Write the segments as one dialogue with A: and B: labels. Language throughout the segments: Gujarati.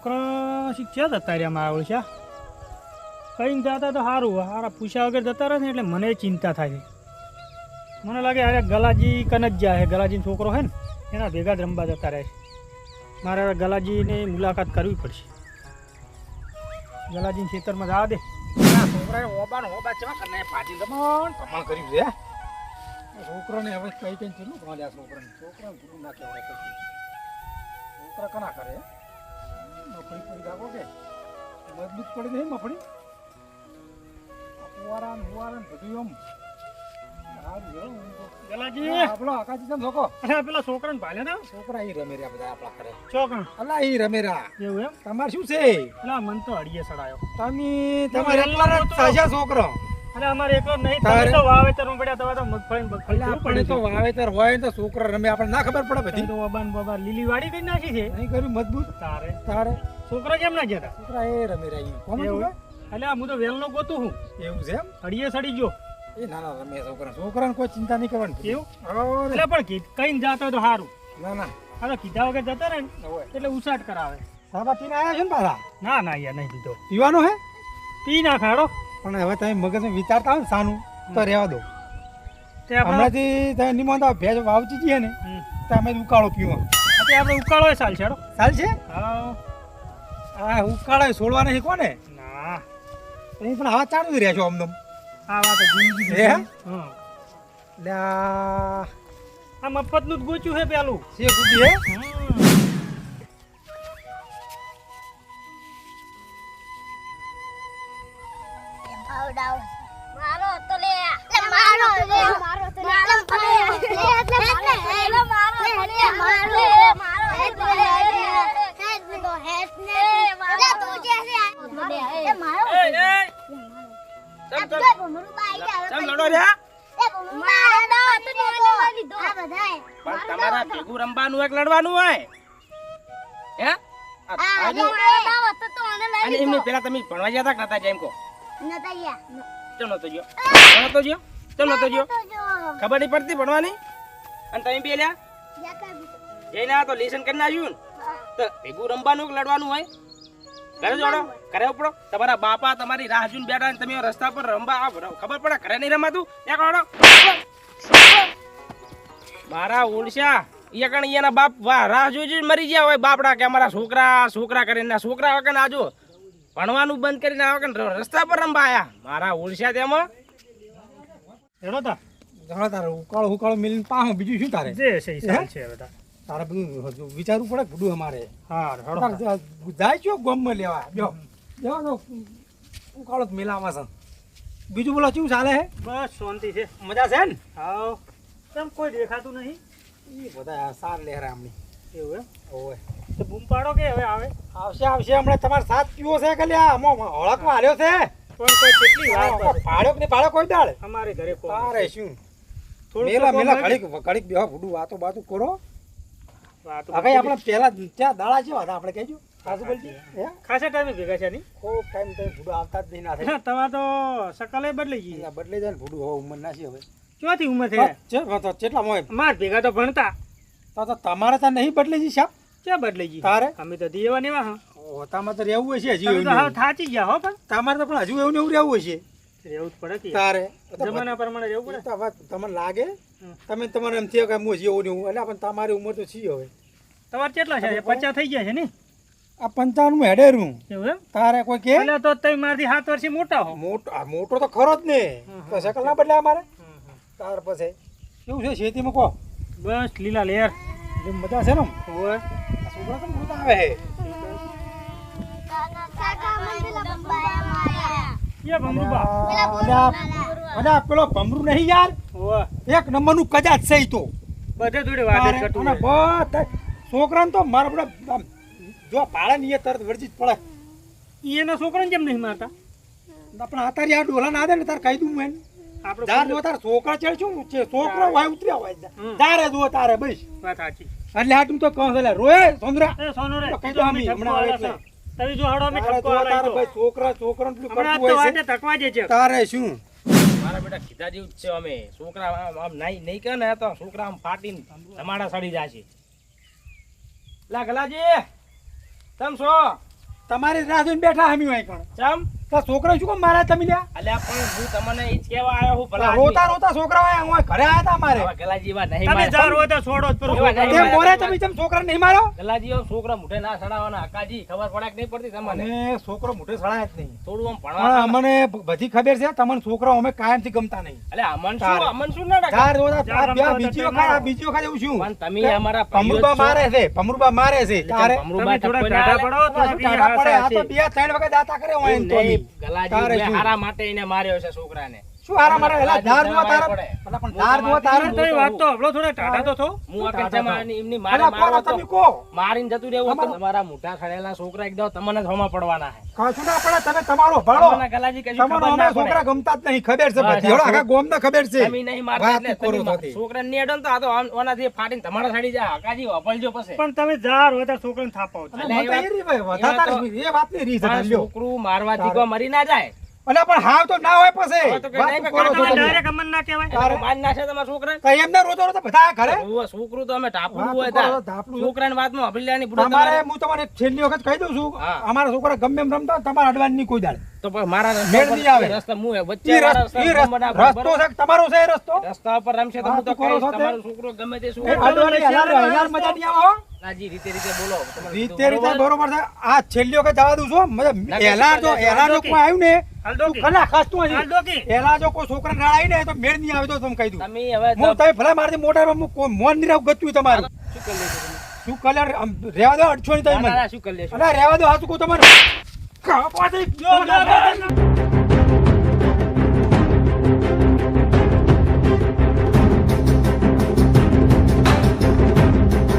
A: છોકરા શીખ્યા જતા રહ્યા મારા ઓળખ્યા કહીને જતા તો સારું હારા પૂછ્યા વગર જતા રહે ને એટલે મને ચિંતા થાય છે. મને લાગે અરે ગલાજી કન જ જાય છે. ગલાજીનો છોકરો છે ને એના ભેગા જ રમવા જતા રહે છે. મારે હવે ગલાજીની મુલાકાત કરવી પડશે. ગલાજી ખેતરમાં જવા દે.
B: છોકરાએ ઓબા ને ઓબા ચેવા કરને પાટી દમણ કમણ કર્યું છે છોકરાને હવે કઈ કઈ ભણે આ છોકરાને. છોકરાને ગુરુ ના કહેવાય છોકરા કના કરે? મફળી પડી રાખો કે? મજબૂત પડી નહીં મફળી? ફુવારા ને ફુવારા ને બધું એમ? તમારે શું છે?
A: પેલા મન તો અડીએ સડાયો.
B: તમે તમારે છોકરો.
A: અરે અમારે એકલો નહીં તમે તો વાવેતરમાં પડ્યા તમે તો મગફળી મગફળી
B: આપણે તો વાવેતર હોય તો છોકરા રમે આપણે ના ખબર પડે
A: બધી.
B: બધી
A: તો બાબા બાબા લીલી વાડી નાખી છે.
B: નહીં કર્યું મજબૂત?
A: તારે.
B: તારે?
A: છોકરા કેમ ના ગયા
B: છોકરા એ રમે
A: એટલે હું તો વેલનો ગોતું હું
B: એવું છે એમ?
A: અડીએ સડી ગયો.
B: એ ના ના રમે છોકરા છોકરાને કોઈ ચિંતા નહીં કરવાની.
A: એવું? એટલે પણ કઈ જાતો હોય તો સારું
B: ના ના.
A: તો કીધા વગર જતા રહે ને એટલે ઉસાટ કરાવે.
B: સાબા પીને આવ્યા છે ને પાછા?
A: ના ના યાર નહીં દીધો.
B: પીવાનો હે?
A: પી ના ખાડો
B: પણ હવે તમે મગજમાં વિચારતા હોય ને સાનું તો રહેવા દો. હમણાંથી તમે નિમંતા ભેજ વાવચી જઈએ ને. તો અમે ઉકાળો પીવો.
A: આપણે ઉકાળો સાલ છે
B: સાલ છે
A: હા.
B: ઉકાળો છોડવા નહીં કોને?
A: ના.
B: એ પણ હવે ચાલુ જ છો અમને
A: આ વાત જિંદગી
B: છે.
A: હા.
B: આ
A: આ મફતનું જ ગોચ્યું છે પેલું.
B: છે કુદી હે?
A: હમ.
C: મારો તો લે લે મારો તો લે મારો તો લે મારો તો લે લે એટલે લે મારો તો મારો મારો હેડ હેડ તો હેડ ને લે તું જે છે એ મારો
D: એ એ
C: ચમ ચમ ભમરું બાઈ આવે
D: ચમ લડો રહ્યા
C: એ ભમરું મારો દા તો લે લીધો. આ બધાય
D: પણ તમારા ભેગું રમવાનું એક લડવાનું હોય હે એમને પેલા તમે ભણવા જતા નતા એમ કહો? ગયો
C: તો જો
D: ખબર નહીં પડતી ભણવાની અને તમે બે લ્યા જઈને આ તો લેસન કરી નાખ્યું ને તો ભેગું રમવાનું કે લડવાનું હોય ઘરે જોડો ઘરે ઉપડો તમારા બાપા તમારી રાહ જોઈને બેઠા તમે રસ્તા પર રમવા આવ ખબર પડે ઘરે નહીં રમાતું ત્યાં કાઢો મારા ઓળશા એ કણ બાપ વાહ રાહ જોઈ મરી ગયા હોય બાપડા કે અમારા છોકરા છોકરા કરીને છોકરા વગર આજો ભણવાનું બંધ કરીને આવે કે રસ્તા પર રમવા આયા મારા ઓળશા તેમાં
A: હેડો તા
B: તારે. ઉકાળો ઉકાળો મિલીને પાહો બીજું શું તારે?
A: જે છે છે બધા
B: તારે. બધું હજુ વિચારવું પડે કે બધું અમારે.
A: હા હેડો
B: જાય છો ગોમમાં લેવા? જો. તો ઉકાળો મેલામાં છે. બીજું બોલો શું ચાલે હે?
A: બસ શાંતિ છે.
B: મજા છે ને?
A: હા કેમ કોઈ દેખાતું નહીં.
B: એ બધા સાર લહેરા આમની
A: એવું એમ?
B: ઓય
A: તો બૂમ પાડો કે હવે આવે?
B: આવશે આવશે. હમણાં તમારે સાથ પીવો છે કે લ્યા? અમો હળક માર્યો છે?
A: પણ કોઈ કેટલી વાત
B: પાડો કે પાડો કોઈ દાળ
A: અમારે ઘરે કોમ
B: તારે શું?
A: થોડું
B: મેલા મેલા ઘડીક ઘડીક બેહો ભૂડું વાતો બાતો કરો. હવે આપણે પેલા ત્યાં દાડા છે હતા આપણે કહેજો. હે
A: ખાસા ટાઈમે ભેગા છે નહીં?
B: ખૂબ ટાઈમ તો ભૂડું આવતા જ નહીં ના થાય.
A: તમારે તો સકલે બદલાઈ ગઈ.
B: અહીંયા બદલે જાય ને ભૂડું હવે ઉંમર ના છે હવે.
A: ક્યાંથી ઉંમર થઈ
B: કેટલા મોય
A: માર ભેગા તો ભણતા.
B: તો તો તમારે ત્યાં નહીં બદલી જઈ સાહેબ
A: ક્યાં બદલાઈ ગઈ
B: તારે?
A: અમે તો દીવા નેવા હા.
B: તમારે તો રહેવું હશે હજી એવું એવું.
A: થાચી ગયા હો પણ.
B: તમારે તો પણ હજુ એવું ને એવું રહેવું હશે.
A: રહેવું જ પડે કે.
B: તારે.
A: જમાના પ્રમાણે રહેવું પડે.
B: તો તમને લાગે? તમે તમારે એમ થયો કે હું હજી એવું ને એવું. એટલે પણ તમારી ઉંમર તો છીએ હવે.
A: તમારે કેટલા છે? પચાસ થઈ ગયા છે ને?
B: આ પંચાવન હેડેરું
A: એવું
B: તારે કોઈ કે?
A: તો તમે મારાથી સાત વર્ષથી મોટા હો.
B: મોટો મોટો તો ખરો જ ને. તો શકલ ના બદલે અમારે? તાર પછી. કેવું છે ખેતીમાં કહો?
A: બસ લીલા લેર.
B: જેમ મજા છે ને?
A: ઓય.
B: આ છોકરા તો બધા આવે
C: હે. પેલા
B: ભમરું નહીં યાર? એક નંબરનું કજાત છે તો.
A: બધે જોડે વાત કરતું
B: અને બધા છોકરાને તો મારા બધા જો ભાડે ની એ તરત વળજી જ પડે
A: એના છોકરાને કેમ નહીં મારતા?
B: પણ આ તારી આ ડોલા ના દે ને તારે કહી દઉં મેં
A: આપણે
B: તાર જો તાર છોકરા ચડ શું છે છોકરો હોય ઉતર્યા હોય તારે જો તારે બસ.
A: વાત સાચી.
B: એટલે હાટું તો કહું છે રોય સોંદરા.
A: એ સોનુ રે
B: કઈ
A: જો અમે
B: અમે, હમણાં આવે એટલે.
A: છે. જો હડો અમે ઠપકો
B: જો તારે ભાઈ છોકરા છોકરાને પેલું કરતું હોય છે.
A: તકવા જે છે.
B: તારે શું?
D: મારા બેટા કીધા જેવું જ છે અમે. છોકરા આમ આમ નહીં નહીં કહે ને તો છોકરા આમ ફાટીને ધમાડા સડી જાય છે લા ગલાજી તમ છો?
B: તમારી રાહ જોઈને બેઠા હમી હોય કણ?
D: ચમ?
B: છોકરા શું કામ મારા તમે લ્યા?
D: અલ્યા પણ હું તમને એ જ કહેવા આવ્યો હું ભલા
B: રોતા રોતા છોકરા આયા હું ઘરે આયા તા મારે.
D: આદમી. ગલાજી એવા નહીં
A: તમે
D: મારે.
A: જાર હોય તો છોડો જ પરો
B: તે
D: મોરે.
B: તમે જેમ છોકરા નહીં મારો?
D: ગલાજી છોકરા મુઠે ના સડાવાના હકાજી ખબર પડે કે નહીં પડતી તમને?
B: છોકરો મુઠે સડાય જ નહીં.
D: થોડું આમ ભણવા
B: અમને બધી ખબર છે તમને છોકરા અમે કાયમથી ગમતા નહીં.
D: અલ્યા અમન શું અમન શું ના
B: ચાર રોતા બે બીજી વખત બીજી વખત એવું શું?
D: પણ તમે અમારા જ છો.
B: મારે છે ભમરુબા મારે છે. તારે
D: ભમરુબા
A: થોડા
D: આલે.
A: પડો તો
B: ટાટા પડે? આ તો બે ત્રણ વખત દાતા કરે હોય એમ તો.
D: ગલાજી? હારા માટે એને માર્યો છે છોકરાને
B: શું હારા મારે એલા ધાર જોવા તારા?
D: પડે.
B: પણ ધાર જોવા તારા?
A: તમે વાત તો હબળો થોડા ટાઢા તો થો.
D: હું આ કંચા મારીને એમની મારે
B: અલા
D: તો
B: તમે
D: મારીને જતું રહેવું તમારા ખડેલા છોકરા એકદમ તમને જ પડવાના છે.
B: કશું ના પડે તમે તમારો ભાડો
D: તમને ગલાજી કશું ખબર ના
B: છોકરા ગમતા જ નહીં ખબર છે બધી. હળો
D: આ
B: આખા ગોમને ખબર છે.
D: તમે નહીં મારતા એટલે તમે
B: થતી.
D: છોકરાને નહીં ને તો આ તો ઓનાથી ફાટીને તમારા સાડી જાય. હકાજી વાપરજો પછી.
A: પણ તમે જાર હોય છોકરાને થાપાવો છો.
B: અને
D: અલા,
B: મને તો
D: એ
B: એ રી ભાઈ, વધારે
D: એવા તો-
B: તારી એ વાતની રીત
D: પણ
B: હતી, લ્યો.
D: છોકરું મારવાથી મરી ના જાય.
B: અલા પણ હાવ તો ના હોય પછી.
A: ડાયરેક્ટ અમન ના કહેવાય
B: તારે-
D: ના છે તમારા છોકરાને
B: કઈ એમને રોતો રોતો બધા ઘરે
D: ઓ છોકરું તો અમે ટાપું હોય તાર. છોકરાની વાતમાં લેવાની બુડો
B: તમારે
D: તમારે.
B: હું તમને છેલ્લી વખત કહી દઉં છું અમારો છોકરા ગમે એમ રમતા હોય, અડવાની કોઈ દાડે
D: તો મારા રસ્તા
B: મેળ નહીં આવે.
D: રસ્તા હું વચ્ચે રસ્તા
B: છે તમારો છે રસ્તો?
D: રસ્તા ઉપર રમશે તો હું તો
B: તે?
D: તમારો છોકરો ગમે તે
B: હલાર- હલાર મજા નહીં આવે હો.
D: રીતે રીતે બોલો
B: રીતે રીતે
D: બરોબર?
B: બરોબર છે. આ છેલ્લી વખત જવા દઉં છું મતલબ
D: ના,
B: એલા જો
D: શું
B: એલા જો કોઈ આવ્યું ને
A: હાલ
B: તું
A: ડોકી
B: ખલા ખાસ તું હજી. એલા જો કોઈ છોકરા ને તો મેળ નહીં આવે તો તમે કહી દઉં.
D: તમે હવે
B: હું તમે ભલે મારથી મોટા હું મોન નહીં રાખ ગતું તમારું.
D: શું કરી લેશો
B: શું કલર રેવા દો અડછો નહીં તમે
D: શું કરી લેશો?
B: અલા રહેવા દો હાચું કહું તમારે.
A: જો, જો, જો, જો.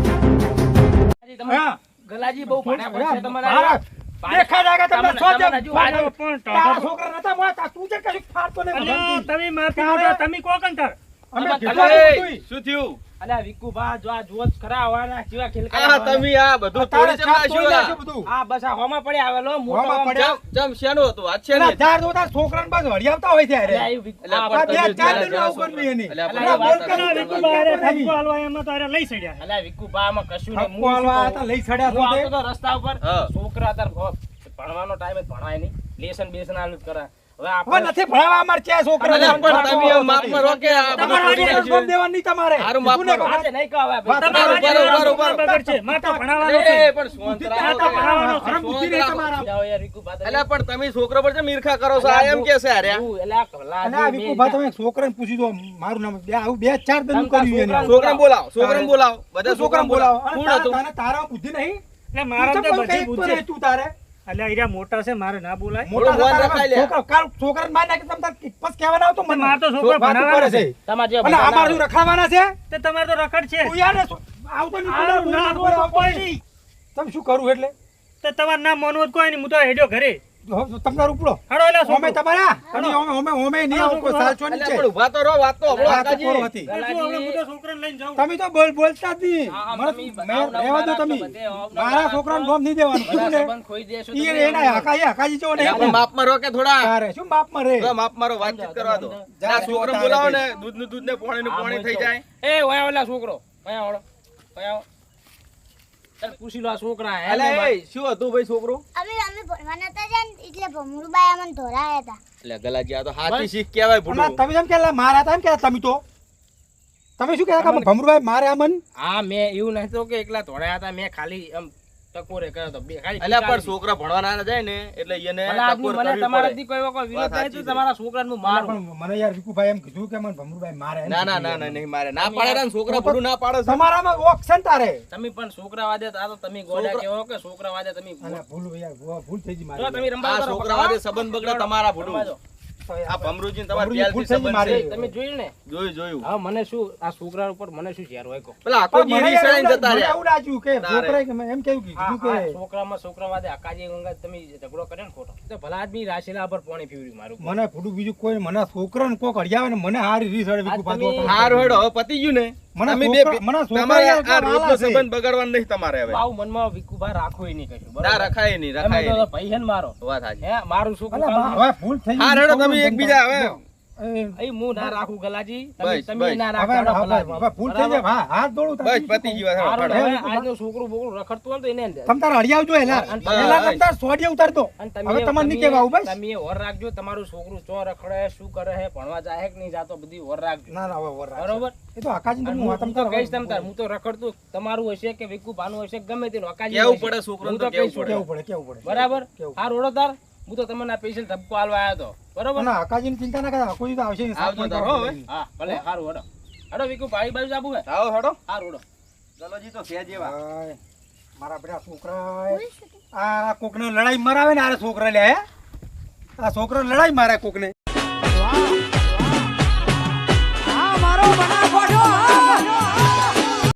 D: ગલાજી તમે-
B: હા.
D: ગલાજી બહુ ભાડ્યા પડશે તમારા.
B: મારા દેખા જાગા તમને
D: તમને-
B: સો
D: તમને
B: જેમ
D: હજુ
B: ભાડો.
D: વાંધો-
A: પણ
B: તારા છોકરા નતા મોટા તું છે કશું ફાડતો નહીં
A: તમે માફી માંગો, તમે કોકંતર.
B: અમે કેટલા
E: શું થયું
D: અલ્યા વિકુભા, જો આ જુઓ ખરા હવાના કેવા ખિલકા
E: આ તમે આ બધું તોડી
B: છાપ
E: ચમ
B: તોડી
E: નાખ્યું
B: નાખ્યું બધું.
D: આ બસ આ હોમાં પડી આવેલો મોટો
B: હોમાં પડ્યા?
E: ચમ ચમ શેનું આ છે
B: પેલા
E: ને
B: ઝાડ જોતા છોકરાને બસ હળિયાવતા હોય ત્યારે.
D: અલ્યા, એ વિક-
E: અલ્યા,
D: આ
B: આ બે ચાર
E: જરા-
B: આવું કરવી એની.
E: અલ્યા,
D: અલ્યા,
B: અલ્યા, બોલ
D: વાત
B: કરે,
D: કરી,
B: વિકુ
A: વિકુભા હારે
B: ભાઈ
A: હાલવા એમાં તો હારે લઈ સડ્યા.
D: અલ્યા વિકુભા, આમાં કશું નહીં.
B: ધક્કો હાલવા
D: કહું?
B: લઈ સડ્યા
D: હું
B: છો તે.
D: આવતો તો રસ્તા ઉપર છોકરા તાર ભણવાનો ટાઈમ ભણાય નહીં લેસન બેસન આલું જ કરે હવે
B: હવે નથી ભણાવવા અમારે ક્યાં છોકરા
E: પણ તમે કે
B: તમારે દેવાનું તમારે.
E: હારું,
D: આજે નહીં.
A: તમારા છે. છે.
E: પણ.
A: ભણાવવાનો
B: બુદ્ધિ નહીં તમારા.
D: જાઓ યાર તમે-
E: અલ્યા, પણ તમે છોકરા પર ચમ ઈર્ખા કરો છો? આ એમ કે છે
D: કલા
B: તમે છોકરાને પૂછી દો મારું નામ બે આવું બે ચાર દન કર્યું એને.
D: છોકરાને
E: બોલાવો છોકરાને બોલાવો. બધા
B: છોકરાને બોલાવો.
E: કોણ
B: તારા-
E: હતું?
B: તારા- તારા બુદ્ધિ નહીં?
A: એટલે મારા
B: તું
A: બધી બુદ્ધિ
B: નહીં તું તારે?
A: અલ્યા આયા મોટા છે મારે ના બોલાય.
B: મોટા તારા
E: રખાય લે.
B: છોકરા કાલ છોકરાને માર નાખી તમ તાર બસ કહેવાના આવતો મને
A: માર તો છોકરો
B: કરે છે.
D: તમાર જે
B: અને અમાર અમારે રખાવાના છે?
A: તે તમારે તો રખડ છે.
B: તું યાર આવતો નહીં
A: ના બોલ કોઈ.
B: નહીં. તમે શું કરું એટલે?
A: તે તમાર ના મનવત કોઈ નહીં હું તો હેડ્યો ઘરે.
B: તમારું ઉપડો.
A: હાડો એલા
B: ઓમે
A: છોકરો.
B: તમારા? અને ઓમે ઓમે ઓમે નહીં આવું કોઈ નહીં
E: અલ્યા,
B: છે.
E: પણ ઊભા તો રહો વાત તો
B: હબળો
E: આકાજી.
B: કોરો હતી.
A: શું તો છોકરાને લઈને જાઉં.
B: તમે તો બોલ બોલતા જ નહીં. મને રહેવા દો તમે. મારા છોકરાને. ગોમ નહીં દેવાનું.
D: બધા
B: ને
D: સંબંધ ખોઈ દેશો તમે એ
B: એના હકાઈ હકાજી જેવો
E: ને? પણ
B: નહીં
E: માપમાં રો કે થોડા?
B: અરે શું બાપમાં રે
E: માપ માપમાં રહો, વાતચીત કરવા દો.
B: જા,
E: છોકરો
B: જો
E: બોલાવો ને દૂધનું દૂધ ને પાણી
D: નું
E: પાણી થઈ જાય.
D: એ ઓયા ઓલા છોકરો. ઓયા ઓળો. ઓયા પૂછી લો આ છોકરા
E: શું હતું ભાઈ છોકરું?
C: અમે અમે ભણવા નતા જાય એટલે ભમરુબાઈ અમને ધોરાયા હતા.
E: એટલે ગલાજી આ તો હાથી શીખ કહેવાય
B: અને તમે જેમ કે માર્યા હતા એમ કે તમે તો. તમે શું કહેતા કે ભમરુભાઈ મારે અમન?
D: હા મેં એવું નહીં તો કે એકલા ધોળાયા હતા મેં ખાલી આમ ટકોરે કર્યો તો બે ખાલી
E: અલ્યા પણ છોકરા ભણવાના ના જાય ને એટલે એને ટકોર
D: મને
E: કરવી
D: તમારાથી કોઈ કોઈ વિરોધ
E: વાત
D: તો તમારા છોકરાને હું મારું?
B: પણ મને યાર વિકુભાઈ એમ કીધું કે મને ભમરુભાઈ મારે
E: ના ના ના ના નહીં મારે. ના પાડે ને છોકરા ભૂંડું ના પાડે
B: તમારામાં ઓક તારે?
D: તમે પણ છોકરા વાદે આ તો તમે ગોડા કેવો કે છોકરા વાદે તમે
B: ભૂલ યાર ભૂલ થઈ ગઈ મારી.
D: તમે રંબા
E: છોકરા વાદે સંબંધ બગડે તમારા ભૂંડું.
D: રંબા જો.
E: આ ભમરૂજી તમારે
B: ભમરૂજી ભૂલ
E: પ્યારથી
B: થઈ ગઈ
E: સંબંધ
D: તમે જોયું ને
E: જોયું જોયું
D: હા મને શું આ છોકરા ઉપર મને શું હોય
E: પેલા આખો જતા.
B: કે. કે એમ કેવું કીધું કે
D: છોકરામાં છોકરા વાદે આકાજી ગંગા તમે ઝઘડો કર્યો ને ખોટો તો ભલા આદમી રાશેલા પર પાણી પીવડ્યું મારું
B: મને ફૂટું બીજું કોઈ મને છોકરાને કોક અડિયાવે ને મને હારી રીસ અડે વિકુ પાછો.
E: હારું હેડો, પતી ગયું ને
B: મને છોકરા-
E: બે-
B: મને
E: તમારે આ
B: કેવા
E: રોજનો સંબંધ બગાડવાનો નહીં તમારે હવે
D: આવું મનમાં વિકુભા રાખવું નહીં કશું બરોબર?
E: ના રખાય નહીં
D: એમાં
E: રખાય નહીં.
D: ભાઈ મારો
E: વાત સાચી.
D: હે મારું
B: હવે ભૂલ થઈ.
E: હા તમે એકબીજા હવે
B: એ,
D: અહીં હું ના રાખું ગલાજી. તમે તમે ના રાખો
B: હવે હવે ભૂલ થઈ જાય. હા હાથ દોડું
E: બસ પતી ગયું હવે.
D: હારું,
E: હેડો.
D: હવે છોકરું હોય તો એને
B: તમ તાર હળી આવજો એલા એલા તમ તાર સોડિયા ઉતારતો
D: અને
B: હવે
D: તમે
B: તમારે નહીં આવું બસ.
D: તમે ઓર રાખજો તમારું છોકરું ચો રખડે શું કરે છે ભણવા જાય કે નહીં જાતો બધી ઓર રાખજો.
B: ના ના હવે વર રાખ.
D: બરોબર?
B: એ તો
D: હું
B: હું તમ
D: તો
B: તાર
D: કહીશ તમ તાર હું તો રખડતું તમારું હશે કે વિકુ ભાનું હશે ગમે તેનું અકાજી
E: કેવું પડે છોકરાને તો
D: તો
E: કેવું પડે.
B: કેવું પડે કેવું પડે
D: બરાબર? આ રોડો તાર. હું તો તમને આ પૈસા ધબકો આલવા આવ્યો હતો બરોબર?
B: ના આકાશજીની ચિંતા ના કરતા કોઈ તો આવશે
E: આવજો
B: પોઈન્ટ
E: હો,
D: હા ભલે હારું હડો. હડો વિકુ ભાઈ બાજુ જાબુ હે.
E: આવો હેડો.
D: હાર ઓળો
E: ગલોજી તો છે જેવા.
B: મારા બધા છોકરા આ કોકને લડાઈ મરાવે ને આ છોકરા લે આ છોકરો લડાઈ મારે કોકને.